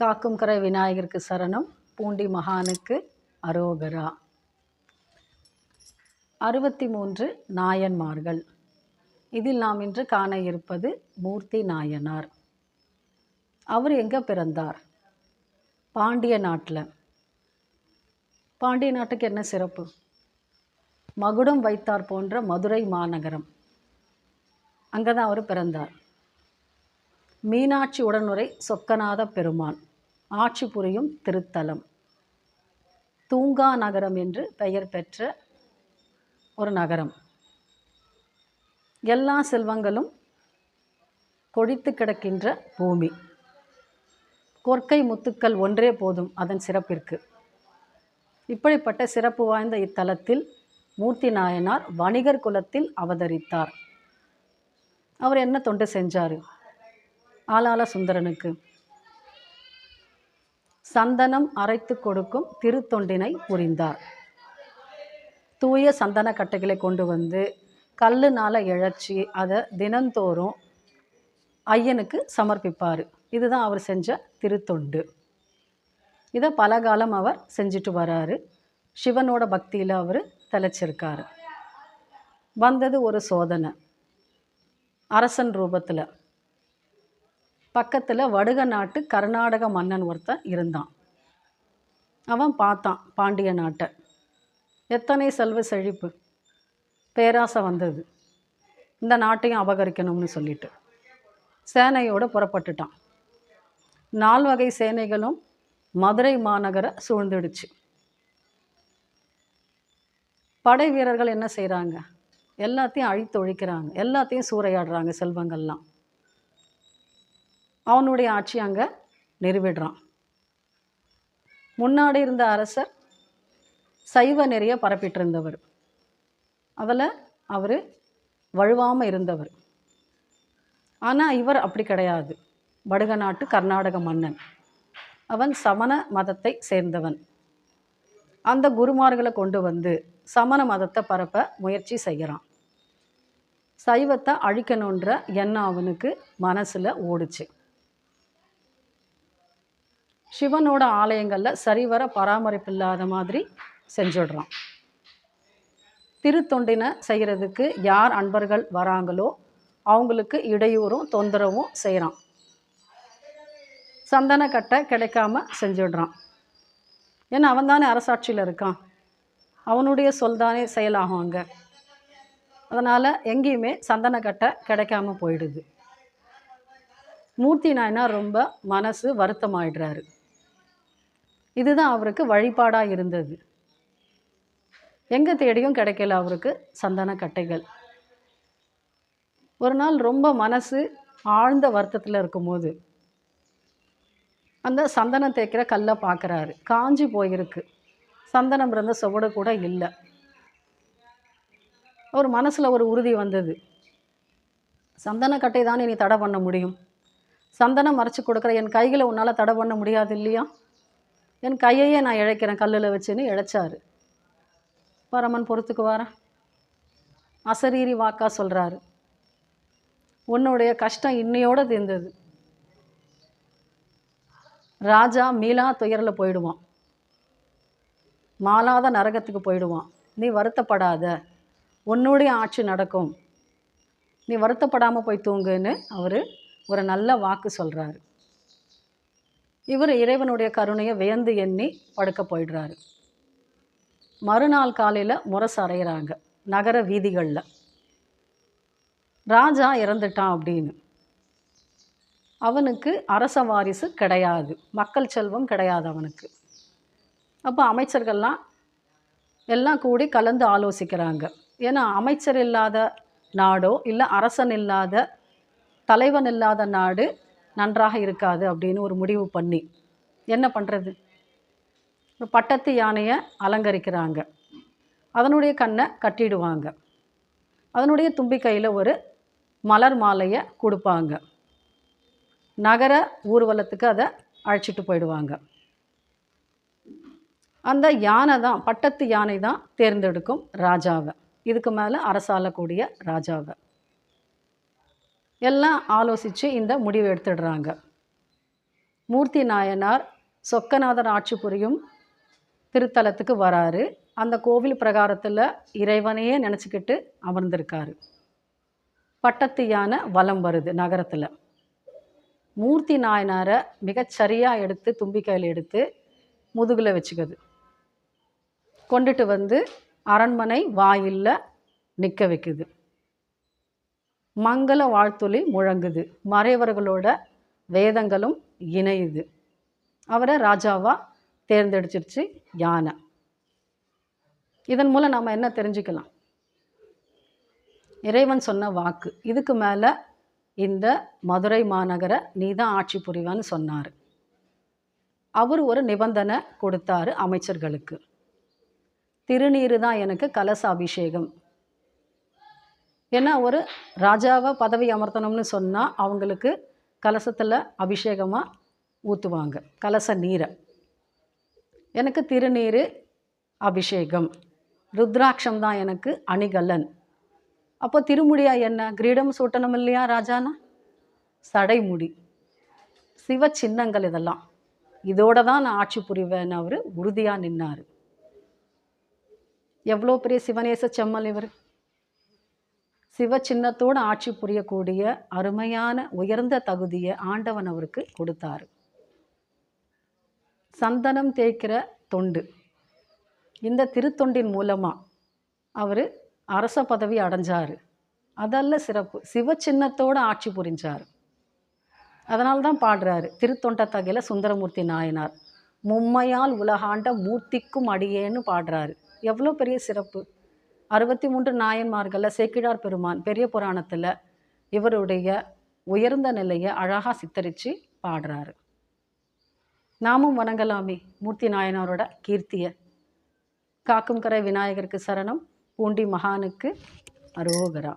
காக்கும் கரை விநாயகருக்கு சரணம். பூண்டி மகானுக்கு அரோகரா. அறுபத்தி மூன்று நாயன்மார்கள். இதில் நாம் இன்று காண இருப்பது மூர்த்தி நாயனார். அவர் எங்கே பிறந்தார்? பாண்டிய நாட்டில். பாண்டிய நாட்டுக்கு என்ன சிறப்பு? மகுடம் வைத்தார் போன்ற மதுரை மாநகரம். அங்கே தான் அவர் பிறந்தார். மீனாட்சி உடனுரை சொக்கநாத பெருமான். ஆட்சி புரியும் திருத்தலம். தூங்கா நகரம் என்று பெயர் பெற்ற ஒரு நகரம். எல்லா செல்வங்களும் கொழித்து கிடக்கின்ற பூமி. கொற்கை முத்துக்கள் ஒன்றே போதும் அதன் சிறப்பிற்கு. இப்படிப்பட்ட சிறப்பு வாய்ந்த இத்தலத்தில் மூர்த்தி நாயனார் வணிகர் குலத்தில் அவதரித்தார். அவர் என்ன தொண்டு செஞ்சார்? ஆளாள சுந்தரனுக்கு. சந்தனம் அரைத்து கொடுக்கும் திருத்தொண்டினை புரிந்தார். தூய சந்தன கட்டைகளை கொண்டு வந்து கல்லுனால் இழைச்சி அதை தினந்தோறும் ஐயனுக்கு சமர்ப்பிப்பார். இதுதான் அவர் செஞ்ச திருத்தொண்டு. இதை பல காலம் அவர் செஞ்சுட்டு வராரு. சிவனோட பக்தியில் அவர் தலைச்சிருக்காரு வந்தது ஒரு சோதனை. அரசன் ரூபத்தில் பக்கத்தில் வடுக நாட்டு கர்நாடக மன்னன் ஒருத்தன் இருந்தான். அவன் பார்த்தான் பாண்டிய நாட்டை. எத்தனை செல்வ செழிப்பு பேராசை வந்தது. இந்த நாட்டையும் அபகரிக்கணும்னு சொல்லிட்டு சேனையோடு புறப்பட்டுட்டான். நால்வகை சேனைகளும் மதுரை மாநகரை சூழ்ந்துடுச்சு. படை வீரர்கள் என்ன செய்கிறாங்க எல்லாத்தையும் அழித்து ஒழிக்கிறாங்க. எல்லாத்தையும் சூறையாடுறாங்க செல்வங்கள்லாம். அவனுடைய ஆட்சி அங்கே நிறுவிடுறான் முன்னாடி இருந்த அரசர் சைவ நிறைய பரப்பிட்டு இருந்தவர் அதில் அவர் வழுவாமல் இருந்தவர். ஆனால் இவர் அப்படி கிடையாது. வடுக நாட்டு கர்நாடக மன்னன். அவன் சமண மதத்தை சேர்ந்தவன். அந்த குருமார்களை கொண்டு வந்து சமண மதத்தை பரப்ப முயற்சி செய்கிறான் சைவத்தை அழிக்கணுன்ற எண்ணம் அவனுக்கு மனசில் ஓடுச்சு. சிவனோட ஆலயங்களில் சரிவர பராமரிப்பு இல்லாத மாதிரி செஞ்சுடுறான். திருத்தொண்டினை செய்கிறதுக்கு யார் அன்பர்கள் வராங்களோ அவங்களுக்கு இடையூறும் தொந்தரவும் செய்கிறான் சந்தனக்கட்டை கிடைக்காம செஞ்சுடுறான். ஏன்னா அவன் தானே அரசாட்சியில் இருக்கான். அவனுடைய சொல் தானே செயலாகும் அங்கே. அதனால் எங்கேயுமே சந்தனக்கட்டை கிடைக்காம போயிடுது. மூர்த்தி நாயனார் ரொம்ப மனசு வருத்தமாயிடுறாரு. இதுதான் அவருக்கு வழிபாடாக இருந்தது. எங்கே தேடியும் கிடைக்கல அவருக்கு சந்தன கட்டைகள். ஒரு நாள் ரொம்ப மனசு ஆழ்ந்த வருத்தத்தில் இருக்கும்போது அந்த சந்தனம் தேய்க்கிற கல்லை பார்க்குறாரு காஞ்சி போயிருக்கு. சந்தனம் இருந்த சுவடு கூட இல்லை. ஒரு மனசில் ஒரு உறுதி வந்தது. சந்தனக்கட்டை தானே நீ தடை பண்ண முடியும்? சந்தனம் மறைச்சி கொடுக்குற என் கைகளை உன்னால் தடை பண்ண முடியாது இல்லையா? என் கையையே நான் இழைக்கிறேன் கல்லில் வச்சுன்னு இழைச்சாரு. பரமன் பொறுத்துக்குவாரா அசரீரி வாக்கா சொல்கிறாரு உன்னுடைய கஷ்டம் இன்னையோடு தீர்ந்தது. ராஜா மீளா துயரில் போயிடுவான். மாலாத நரகத்துக்கு போயிடுவான். நீ வருத்தப்படாத. உன்னுடைய ஆட்சி நடக்கும். நீ வருத்தப்படாமல் போய் தூங்குன்னு அவர் ஒரு நல்ல வாக்கு சொல்கிறாரு இவர் இறைவனுடைய கருணையை வியந்து எண்ணி படுக்க போயிடுறாரு. மறுநாள் காலையில் முரசு அறையிறாங்க நகர வீதிகளில். ராஜா இறந்துட்டான் அப்படின்னு. அவனுக்கு அரச வாரிசு கிடையாது மக்கள் செல்வம் கிடையாது அவனுக்கு. அப்போ அமைச்சர்கள்லாம் எல்லாம் கூடி கலந்து ஆலோசிக்கிறாங்க. ஏன்னா அமைச்சர் இல்லாத நாடோ இல்லை அரசன் இல்லாத தலைவன் இல்லாத நாடு நன்றாக இருக்காது அப்படின்னு ஒரு முடிவு பண்ணி என்ன பண்ணுறது ஒரு பட்டத்து யானையை அலங்கரிக்கிறாங்க. அதனுடைய கண்ணை கட்டிடுவாங்க. அதனுடைய தும்பிக்கையில் ஒரு மலர் மாலையை கொடுப்பாங்க. நகர ஊர்வலத்துக்கு அதை அழைச்சிட்டு போயிடுவாங்க. அந்த யானை தான் பட்டத்து யானை தான் தேர்ந்தெடுக்கும் ராஜாவை. இதுக்கு மேலே அரசாளக்கூடிய ராஜாவை. எல்லாம் ஆலோசித்து இந்த முடிவு எடுத்துடுறாங்க. மூர்த்தி நாயனார் சொக்கநாதர் ஆட்சி புரியும் திருத்தலத்துக்கு வராரு. அந்த கோவில் பிரகாரத்தில் இறைவனையே நினச்சிக்கிட்டு அமர்ந்திருக்காரு. பட்டத்து யானை வலம் வருது நகரத்தில். மூர்த்தி நாயனாரை மிகச்சரியாக எடுத்து தும்பிக்கையில் எடுத்து முதுகில் வச்சுக்குது. கொண்டுட்டு வந்து அரண்மனை வாயிலில் நிற்க வைக்குது. மங்கள வாழ்த்தொலி முழங்குது. மறைவர்களோட வேதங்களும் இணையுது. அவரை ராஜாவாக தேர்ந்தெடுச்சிருச்சு யானை. இதன் மூலம் நம்ம என்ன தெரிஞ்சுக்கலாம்? இறைவன் சொன்ன வாக்கு. இதுக்கு மேலே இந்த மதுரை மாநகரை நீ தான் ஆட்சி புரிவான்னு சொன்னார். அவர் ஒரு நிபந்தனை கொடுத்தாரு அமைச்சர்களுக்கு. திருநீர் தான் எனக்கு கலச அபிஷேகம் ஏன்னா ஒரு ராஜாவை பதவி அமர்த்தணும்னு சொன்னால் அவங்களுக்கு கலசத்தில் அபிஷேகமாக ஊற்றுவாங்க கலச நீரை. எனக்கு திருநீர் அபிஷேகம். ருத்ராட்சம் தான் எனக்கு அணிகலன். அப்போ திருமுடியா என்ன? கிரீடம் சூட்டணும் இல்லையா ராஜானா? சடைமுடி. சிவ சின்னங்கள் இதெல்லாம். இதோட தான் நான் ஆட்சி புரிவேன்னு அவர். உறுதியாக நின்னார். எவ்வளோ பெரிய சிவநேச செம்மல் இவர். சிவ சின்னத்தோடு ஆட்சி புரியக்கூடிய அருமையான உயர்ந்த தகுதியை ஆண்டவன் அவருக்கு கொடுத்தாரு. சந்தனம் தேய்க்கிற தொண்டு. இந்த திருத்தொண்டின் மூலமாக அவர் அரச பதவி அடைஞ்சார். அதல்ல சிறப்பு. சிவ சின்னத்தோடு ஆட்சி புரிஞ்சார். அதனால் தான் பாடுறாரு திருத்தொண்டத்தகையில சுந்தரமூர்த்தி நாயனார் மும்மையால் உலகாண்ட மூர்த்திக்கும் அடியேன்னு பாடுறாரு. எவ்வளோ பெரிய சிறப்பு. அறுபத்தி மூன்று நாயன்மார்களில் சேக்கிழார் பெருமான் பெரிய புராணத்தில் இவருடைய உயர்ந்த நிலையை அழகாக சித்தரித்து பாடுறாரு. நாமும் வணங்கலாமே மூர்த்தி நாயனாரோட கீர்த்தியை. காக்கும் கரை விநாயகருக்கு சரணம் பூண்டி மகானுக்கு அரோகரா.